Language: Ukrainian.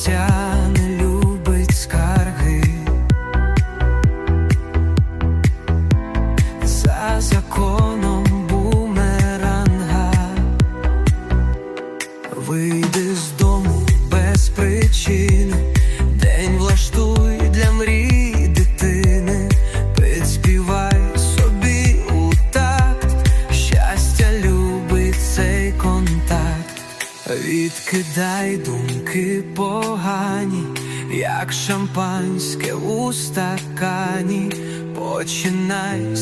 життя не любить скарги. За законом бумеранга Вийди з дому без причини, відкидай думки погані, як шампанське у стакані, починай